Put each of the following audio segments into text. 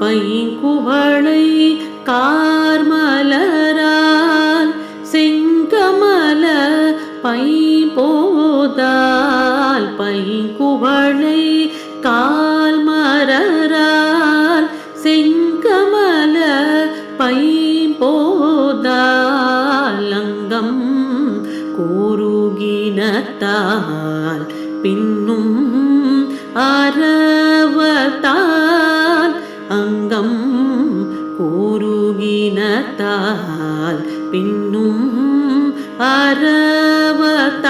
பைங்குவளை கார்மலரால் செங்கமல பைபோதால் பைங்குவளை கால்மரால் செங்கமல பைபோதால் அங்கம் கூறுகினத்தால் பின்னும் அற அறவத்தால் பின்னும் அறவத்தால்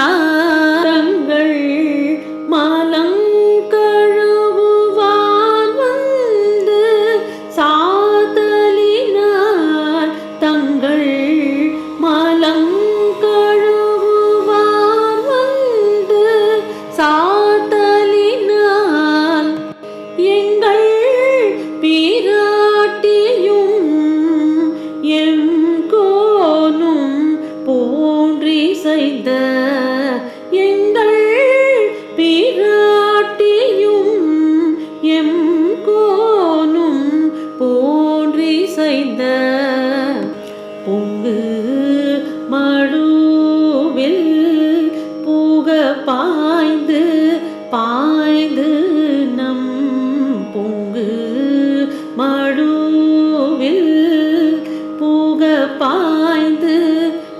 புக பாய்ந்து பாய்ந்து நம் பொங்கு மழுவில் புக பாய்ந்து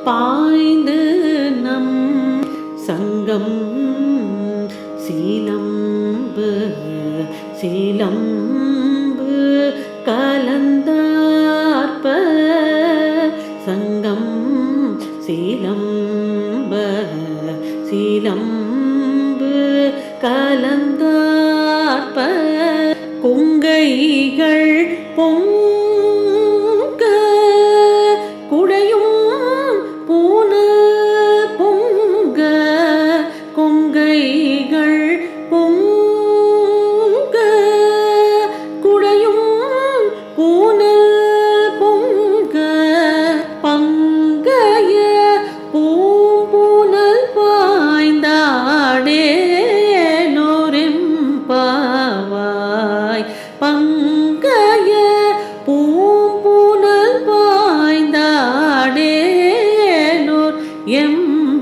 பாய்ந்து நம் சங்கம் சீலம்பு சீலம்பு கலந்தார்ப்ப சங்கம் சீலம்ப சிலம்பு கலந்தார்ப்ப குங்கைகள் பொங்க குடையும் பூன பொங்க கொங்கை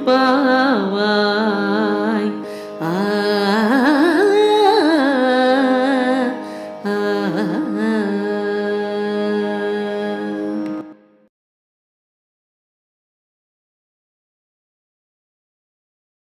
পাওয়া